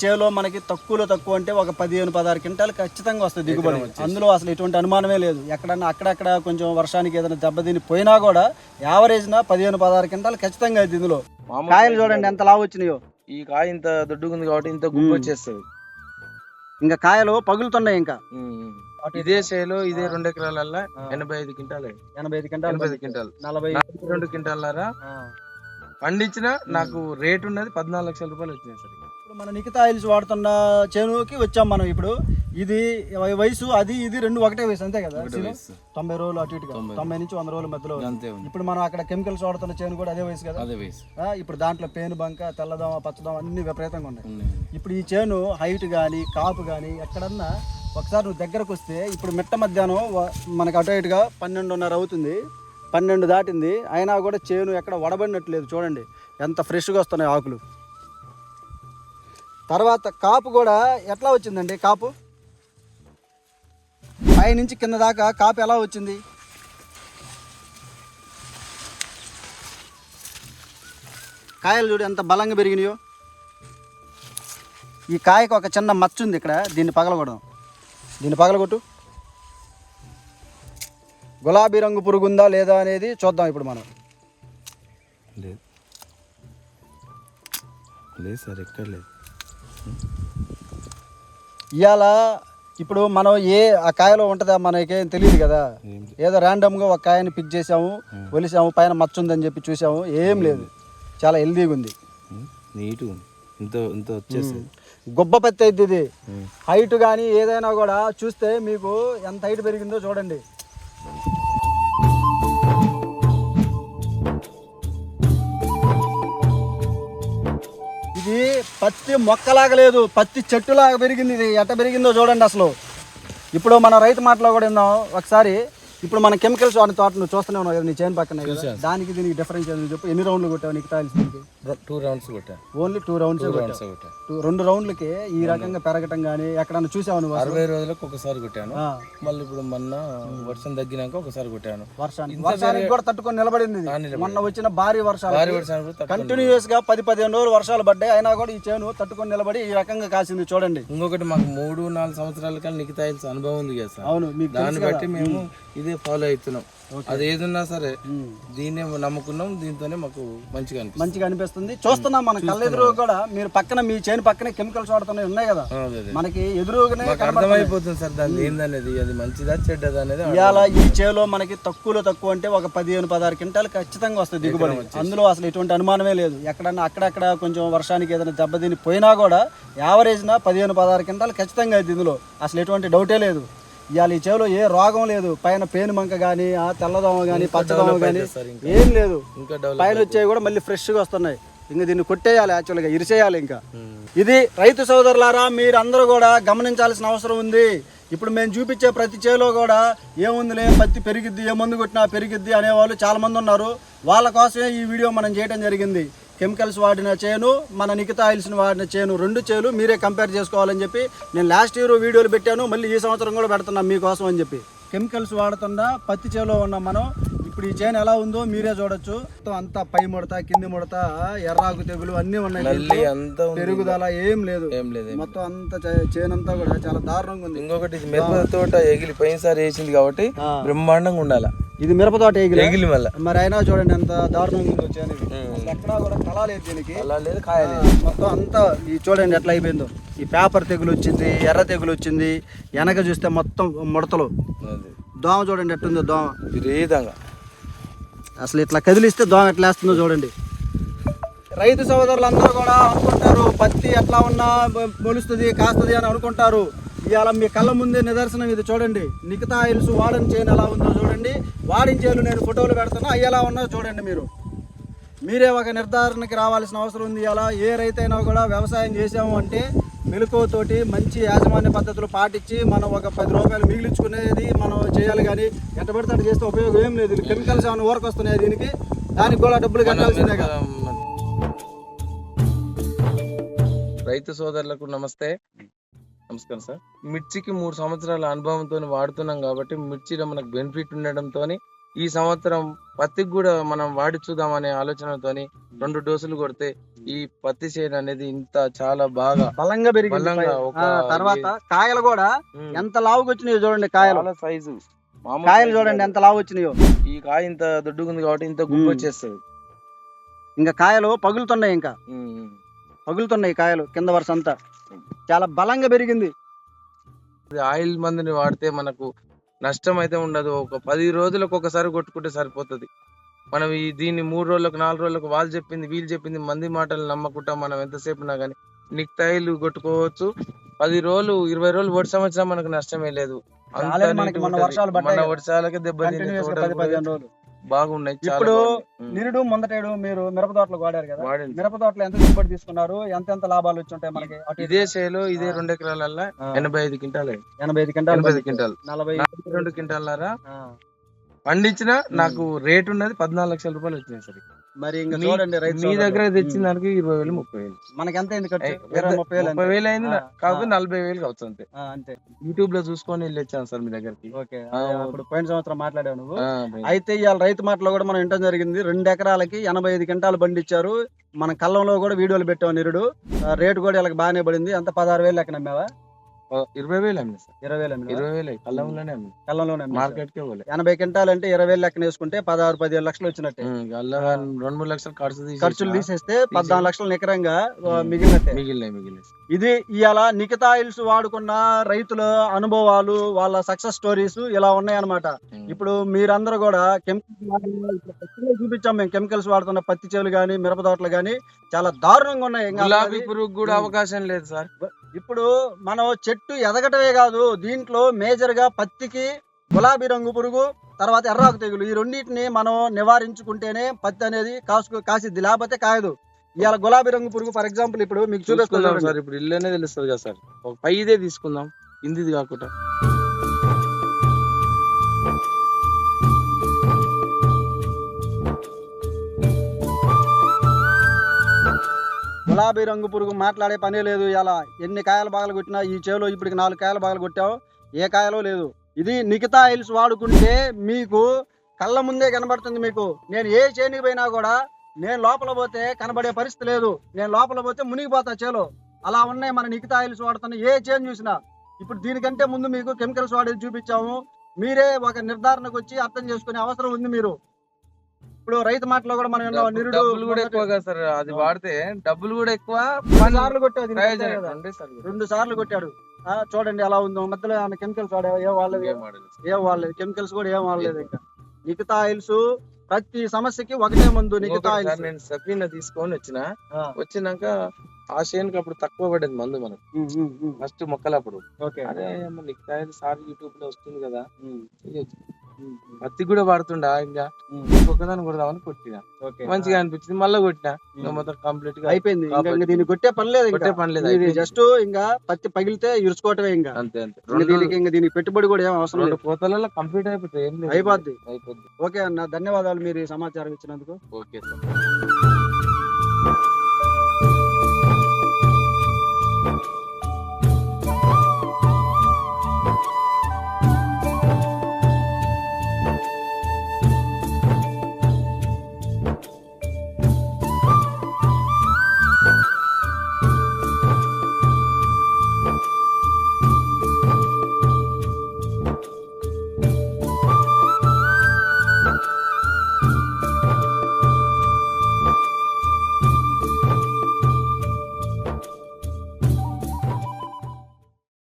చేలో మనకి తక్కువలో తక్కువ అంటే ఒక పదిహేను పదహారు క్వింటాలు ఖచ్చితంగా వస్తుంది దిగుబడి అందులో అసలు ఎటువంటి అనుమానమే లేదు ఎక్కడన్నా అక్కడక్కడ కొంచెం వర్షానికి ఏదైనా దెబ్బతిని పోయినా కూడా యావరేజ్న పదిహేను పదహారు క్వింటాలు ఖచ్చితంగా అయితే ఇందులో కాయలు చూడండి. ఎంత లావు వచ్చినాయో ఈ కాయ ఇంత దొడ్డుగా ఉంది కాబట్టి ఇంత మ్మ్. వచ్చేస్తుంది ఇంకా కాయలు పగులుతున్నాయి ఇంకా. ఇదే చేలో ఇదే. రెండు ఎకరాలల్లా ఆ. ఎనభై ఐదు క్వింటాలు ఎనభై ఐదు క్వింటాలు ఎనభై ఐదు క్వింటాలు నలభై రెండు క్వింటాలరా. పండించిన నాకు రేట్ ఉన్నది పద్నాలుగు లక్షల రూపాయలు వచ్చినాయి సార్ ఇప్పుడు మన నిఖితా ఆయిల్స్ వాడుతున్న చేనుకి వచ్చాం మనం ఇప్పుడు. ఇది వయ- వయసు అది ఇది రెండు ఒకటే వయసు అంతే కదా? తొంభై రోజులు అటు ఇటుగా. తొంభై. నుంచి వంద రోజుల మధ్యలో ఇప్పుడు మనం అక్కడ కెమికల్స్ వాడుతున్న చేను కూడా అదే వయసు కదా? అదే వయసు. ఇప్పుడు దాంట్లో పేను బంక తెల్లదోమ పచ్చదోమ అన్ని విపరీతంగా ఉన్నాయి. ఇప్పుడు ఈ చేను హైట్ కానీ కాపు కానీ ఎక్కడన్నా ఒకసారి నువ్వు దగ్గరకు వస్తే ఇప్పుడు మిట్ట మధ్యాహ్నం మనకు అటు ఇటుగా పన్నెండున్నర అవుతుంది. పన్నెండు దాటింది. అయినా కూడా చేను ఎక్కడ వడబడినట్టు లేదు. చూడండి. ఎంత ఫ్రెష్గా వస్తున్నాయి ఆకులు. తర్వాత కాపు కూడా ఎట్లా వచ్చిందండి కాపు? పై నుంచి కింద దాకా కాపు ఎలా వచ్చింది? కాయలు చూడు ఎంత బలంగా పెరిగినాయో. ఈ కాయకు ఒక చిన్న మచ్చ ఉంది ఇక్కడ దీన్ని పగలగొడదాం. దీన్ని పగలగొట్టు. గులాబీ రంగు పురుగు ఉందా లేదా అనేది చూద్దాం ఇప్పుడు మనం. లేదు. లేదు సార్ ఎక్కడ లేదు. ఇవాళ ఇప్పుడు మనం ఏ ఆ కాయలో ఉంటుందా మనకేం తెలియదు కదా. ఏదో ర్యాండమ్గా ఒక కాయని పిక్ చేసాము ఒలిసాము పైన మచ్చ ఉందని చెప్పి చూసాము ఏం లేదు. చాలా హెల్దీగా ఉంది. ఉంది. ఇంత ఇంత వచ్చేస్తుంది గొప్ప పత్తి అయితే ఇది. హైట్ కానీ ఏదైనా కూడా చూస్తే మీకు ఎంత హైట్ పెరిగిందో చూడండి. పత్తి మొక్కలాగా లేదు. పత్తి చెట్టులాగా పెరిగింది. ఇది ఎట్ట పెరిగిందో చూడండి అసలు. ఇప్పుడు మన రైతు మాటలో కూడా విన్నాం ఒకసారి ఇప్పుడు మన కెమికల్స్ వాడిన తోట నువ్వు చూస్తూనే ఉన్నావు కదా నీ చేను పక్కన. దానికి దీనికి డిఫరెన్స్ ఏంది చెప్పు? ఎన్ని రౌండ్లు కొట్టావు నీకు దీనికి టూ రౌండ్స్ కొట్టా. ఓన్లీ టూ రౌండ్స్ కొట్టా. రెండు రౌండ్లకి ఈ రకంగా పెరగటం కానీ ఎక్కడన్నా చూసావు నువ్వు? అరవై రోజులకు ఒకసారి కొట్టాను. మళ్ళీ ఇప్పుడు మొన్న వర్షం తగ్గినాక ఒకసారి కొట్టాను. వర్షానికి. వర్షానికి కూడా తట్టుకొని నిలబడింది. మొన్న వచ్చిన భారీ వర్షాలు కంటిన్యూస్గా పది పదిహేను రోజులు వర్షాలు పడ్డాయి. అయినా కూడా ఈ చేను తట్టుకొని నిలబడి ఈ రకంగా కాసింది చూడండి. ఇంకొకటి మాకు మూడు నాలుగు సంవత్సరాల కన్నా నిఖితాయిల్స్ అనుభవం ఉంది కదా సార్. అవును దాన్ని బట్టి మేము. ఇదే ఫాలో అవుతున్నాం. అది ఏదున్నా సరే ఉమ్. దీన్నే నమ్ముకున్నాం దీంతోనే మాకు మంచిగా అనిపిస్తుంది. మంచిగా అనిపిస్తుంది. చూస్తున్నాం మన కళ్ళెదురు కూడా మీరు పక్కన మీ చేను పక్కనే కెమికల్స్ వాడుతున్నాయి ఉన్నాయి కదా. మనకి ఎదురుగానే అర్థమైపోతుంది సార్ దాని ఏందనేది అది మంచిదా చెడ్డదా అనేది ఇవాళ ఈ చేలో మనకి తక్కువలో తక్కువ అంటే ఒక పదిహేను పదహారు క్వింటాలు ఖచ్చితంగా వస్తుంది దిగుబడి. అందులో అసలు ఎటువంటి అనుమానమే లేదు. ఎక్కడన్నా అక్కడక్కడ కొంచెం వర్షానికి ఏదైనా దెబ్బతిని పోయినా కూడా యావరేజ్న పదిహేను పదహారు క్వింటాలు ఖచ్చితంగా అయితే ఇందులో. అసలు ఎటువంటి డౌటే లేదు. ఇవాళ ఈ చేలో ఏ రోగం లేదు. పైన పేను మంక కానీ ఆ తెల్లదోమ కానీ పచ్చదోమ కానీ ఏం లేదు. పైన వచ్చేవి కూడా మళ్ళీ ఫ్రెష్గా వస్తున్నాయి. ఇంకా దీన్ని కొట్టేయాలి యాక్చువల్గా ఇరిసేయాలి ఇంకా. ఇది రైతు సోదరులారా మీరు అందరూ కూడా గమనించాల్సిన అవసరం ఉంది. ఇప్పుడు మేము చూపించే ప్రతి చేలో కూడా ఏముందిలే పత్తి పెరిగిద్ది ఏ మందు కొట్టినా పెరిగిద్ది అనేవాళ్ళు చాలా మంది ఉన్నారు. వాళ్ళ కోసమే ఈ వీడియో మనం చేయడం జరిగింది. కెమికల్స్ వాడిన చేను మన నిఖితా ఆయిల్స్ని వాడిన చేను రెండు చేలు మీరే కంపేర్ చేసుకోవాలని చెప్పి నేను లాస్ట్ ఇయర్ వీడియోలు పెట్టాను మళ్ళీ ఈ సంవత్సరం కూడా పెడుతున్నాను మీకోసం అని చెప్పి. కెమికల్స్ వాడుతున్న పత్తి చేలో ఉన్న మనం ఇప్పుడు ఈ చేను ఎలా ఉందో మీరే చూడొచ్చు. మొత్తం అంతా పై ముడత కింది ముడత ఎర్రాకు తెగులు అన్నీ ఉన్నాయి. అంతా పెరుగుదల ఏం లేదు. ఏం లేదు మొత్తం అంతా చే- చేనంతా కూడా చాలా దారుణంగా ఉంది. ఇంకొకటి మిరప తోట ఎగిలి పోయినసారి వేసింది కాబట్టి. బ్రహ్మాండంగా ఉండాల. ఇది మిరప తోట ఎగిరి ఎగిలి మళ్ళా. మరి అయినా చూడండి ఎంత దారుణంగా ఉందో చేను ఎక్కడా కూడా కళ లేదు దీనికి. లేదు కాయ మొత్తం అంతా ఈ చూడండి ఎట్లా అయిపోయిందో. ఈ పేపర్ తెగులు వచ్చింది ఎర్ర తెగులు వచ్చింది వెనక చూస్తే మొత్తం ముడతలు. దోమ చూడండి ఎట్టుందో దోమ. విపరీతంగా. అసలు ఇట్లా కదిలిస్తే దోమ ఎట్లా వేస్తుందో చూడండి. రైతు సోదరులందరూ కూడా అనుకుంటారు పత్తి ఎట్లా ఉన్నా మొలుస్తుంది కాస్తుంది అని అనుకుంటారు. ఇవాళ మీ కళ్ళ ముందే నిదర్శనం ఇది చూడండి. నిఖితా ఆయిల్స్ వాడని చేయను ఎలా ఉందో చూడండి. వాడిన నేను ఫోటోలు పెడుతున్నా అవి ఎలా ఉన్నాయో చూడండి మీరు. మీరే ఒక నిర్ధారణకి రావాల్సిన అవసరం ఉంది ఇలా ఏ రైతైనా కూడా వ్యవసాయం చేసాము అంటే మెలకువతోటి మంచి యాజమాన్య పద్ధతులు పాటించి మనం ఒక పది రూపాయలు మిగిలించుకునేది మనం చేయాలి కానీ ఎట్ట పడితే చేస్తే ఉపయోగం ఏం లేదు. కెమికల్స్ ఏమైనా ఊరకు వస్తున్నాయి దీనికి? దానికి కూడా డబ్బులు కట్టాల్సిందే కదా. రైతు సోదరులకు నమస్తే. నమస్కారం సార్. మిర్చికి మూడు సంవత్సరాల అనుభవంతో వాడుతున్నాం కాబట్టి మిర్చిలో మనకు బెనిఫిట్ ఉండడంతో ఈ సంవత్సరం పత్తికి కూడా మనం వాడి చూద్దామనే ఆలోచనతోని రెండు డోసులు కొడితే ఈ పత్తి చేను అనేది ఇంత చాలా బాగా బలంగా పెరిగింది. బలంగా ఒక తర్వాత కాయలు కూడా ఎంత లావుగా వచ్చినాయో చూడండి కాయలు. సైజు. కాయలు చూడండి. ఎంత లావు వచ్చినాయో ఈ కాయ ఇంత దొడ్డుగా ఉంది కాబట్టి ఇంత ఉమ్. వచ్చేస్తుంది. ఇంకా కాయలు పగులుతున్నాయి ఇంకా. పగులుతున్నాయి కాయలు కింద వరుస అంతా. చాలా బలంగా పెరిగింది. ఇది ఆయిల్ మందుని వాడితే మనకు నష్టం అయితే ఉండదు. ఒక పది రోజులకు ఒకసారి కొట్టుకుంటే సరిపోతుంది. మనం ఈ దీన్ని మూడు రోజులకు నాలుగు రోజులకు వాళ్ళు చెప్పింది వీళ్ళు చెప్పింది మంది మాటలు నమ్మకుండా మనం ఎంతసేపు ఉన్నా కానీ నిక్తాయిలు కొట్టుకోవచ్చు. పది రోజులు ఇరవై రోజులు ఒడి సంవత్సరం మనకు నష్టమే లేదు. కదా. వర్షాలకి దెబ్బ బాగున్నాయి ఇప్పుడు. నిరుడు ముందటేడు మీరు మిరప తోటలు వాడారు కదా. మిరప తోటలు ఎంత దిగుబడి తీసుకున్నారు? ఎంత ఎంత లాభాలు వచ్చి ఉంటాయి మనకి? ఇదే చేలో ఇదే. రెండు ఎకరాలల్లా ఆ, ఎనభై ఐదు క్వింటాలు. ఎనభై ఐదు క్వింటాలు ఎనభై ఐదు క్వింటాలు. నలభై రెండు క్వింటాలారా పండించిన నాకు రేట్ ఉన్నది పద్నాలుగు లక్షల రూపాయలు వచ్చినాయి సరే మరి ఇంకా చూడండి రైతు మీ. దగ్గర తెచ్చిన. దానికి ఇరవై వేలు ముప్పై వేలు. మనకి ఎంత అయింది ఖర్చు? ఇరవై ముప్పై వేలు ముప్పై అంతే. వేలు అయింది నా- కాకపోతే. నలభై వేలు కావచ్చు అంతే. ఆ, అంతే. యూట్యూబ్లో చూసుకొని వెళ్ళి వచ్చాను సార్ మీ దగ్గరికి. ఓకే ఆ, అప్పుడు పోయిన సంవత్సరం మాట్లాడావు నువ్వు. ఆ. అయితే ఇవాళ రైతు మాటలో కూడా మనం వింటం జరిగింది. రెండు ఎకరాలకి ఎనభై ఐదు క్వింటాలు బండి ఇచ్చారు మన కళ్ళంలో కూడా వీడియోలు పెట్టాం నిరుడు. ఆ, రేటు కూడా ఇలా బాగానే పడింది. అంత పదహారు వేలు లెక్కన అమ్మావా ఓ, ఇరవై వేలు అమ్మిన సార్. ఇరవై వేలు అమ్మావా? ఇరవై వేలు కళ్ళంలోనే అమ్మిన? కళ్ళంలోనే? మార్కెట్ కే పోలే. ఎనభై క్వింటాలు అంటే ఇరవై వేలు లెక్కన వేసుకుంటే పదహారు పదిహేడు లక్షలు వచ్చినట్టే. రెండు మూడు లక్షలు ఖర్చు. ఖర్చులు తీసేస్తే పద్నాలుగు లక్షలు నికరంగా మిగిలినట్టే. మిగిలినాయి మిగిలినాయి. ఇది ఇవాళ నిఖితా ఆయిల్స్ వాడుకున్న రైతుల అనుభవాలు వాళ్ళ సక్సెస్ స్టోరీస్ ఇలా ఉన్నాయి అన్నమాట ఉమ్. ఇప్పుడు మీరందరూ కూడా కెమికల్స్ చూపించాం మేము కెమికల్స్ వాడుతున్న పత్తి చేలు కానీ మిరప తోటలు కానీ చాలా దారుణంగా ఉన్నాయి. గులాబీ పురుగు కూడా. అవకాశం లేదు సార్. ఇప్పుడు మనం చెట్టు ఎదగటమే కాదు దీంట్లో మేజర్గా పత్తికి గులాబీ రంగు పురుగు తర్వాత ఎర్రాకు తెగులు. ఈ రెండింటిని మనం నివారించుకుంటేనే పత్తి అనేది కాసు కాసిద్ది లేకపోతే కాయదు. ఇవాళ గులాబీ రంగు పురుగు ఫర్ ఎగ్జాంపుల్ ఇప్పుడు మీకు చూపిస్తున్నాం సార్ ఇప్పుడు ఇల్లునే తెలుస్తుంది కదా సార్. ఒక పైదే తీసుకుందాం. కిందిది కాకుండా. గులాబీ రంగు పురుగు మాట్లాడే పనే లేదు ఇలా ఎన్ని కాయలు బాగలు కొట్టినా ఈ చేలో ఇప్పటికి నాలుగు కాయలు బాగలు కొట్టావు ఏ కాయలో లేదు. ఇది నిఖితా ఆయిల్స్ వాడుకుంటే మీకు కళ్ళ ముందే కనబడుతుంది మీకు. నేను ఏ చేనికి పోయినా కూడా నేను లోపల పోతే కనబడే పరిస్థితి లేదు. నేను లోపల పోతే మునిగిపోతా చేలో. అలా ఉన్నాయి మన నిఖితా ఆయిల్స్ వాడుతున్న ఏ చేను చూసినా. ఇప్పుడు దీనికంటే ముందు మీకు కెమికల్స్ వాడేది చూపించాము. మీరే ఒక నిర్ధారణకు వచ్చి అర్థం చేసుకునే అవసరం ఉంది మీరు. ఇప్పుడు రైతు మాటలో కూడా మనం విన్నాం, నిరుడు కూడా ఎక్కువ కదా సార్ అది వాడితే డబ్బులు కూడా ఎక్కువ సార్లు కదా. రెండే సార్లు. కొట్టాడు. ఆ, చూడండి ఎలా ఉందో. మధ్యలో ఏమైనా కెమికల్స్ వాడావా ఏం వాడలేదు. ఏం వాడలేదు కెమికల్స్ కూడా ఏం వాడలేదు ఇంకా. నిఖితా ఆయిల్స్ ప్రతి సమస్యకి ఒకటే మందు ఆయిల్స్ సార్ నేను సఫీనా తీసుకొని వచ్చిన. వచ్చినాక ఆ చేనుకి అప్పుడు తక్కువ పడేది మందు మనకు. ఫస్ట్ మొక్కలప్పుడు. ఓకే. అదే తయారు సార్ యూట్యూబ్లో వస్తుంది కదా. పత్తి కూడా వాడుతుండా? ఇంకా ఉమ్. ఇంకొకదాన్ని కొడదామని కొట్టిన. మంచిగా అనిపించింది. మళ్ళీ కొట్టిన. మొత్తం కంప్లీట్గా అయిపోయింది. దీనికి కొట్టే పని లేదు కొట్టే పని లేదు. జస్ట్ ఇంకా పత్తి పగిలితే ఇరుచుకోవటమే ఇంకా. అంతే అంతే. దీనికి ఇంకా దీనికి పెట్టుబడి కూడా ఏం అవసరం లేదు. కోతలలో కంప్లీట్ లేదు. అయిపోద్ది. అయిపోద్ది. ఓకే అన్న ధన్యవాదాలు మీరు సమాచారం ఇచ్చినందుకు. Okay sir.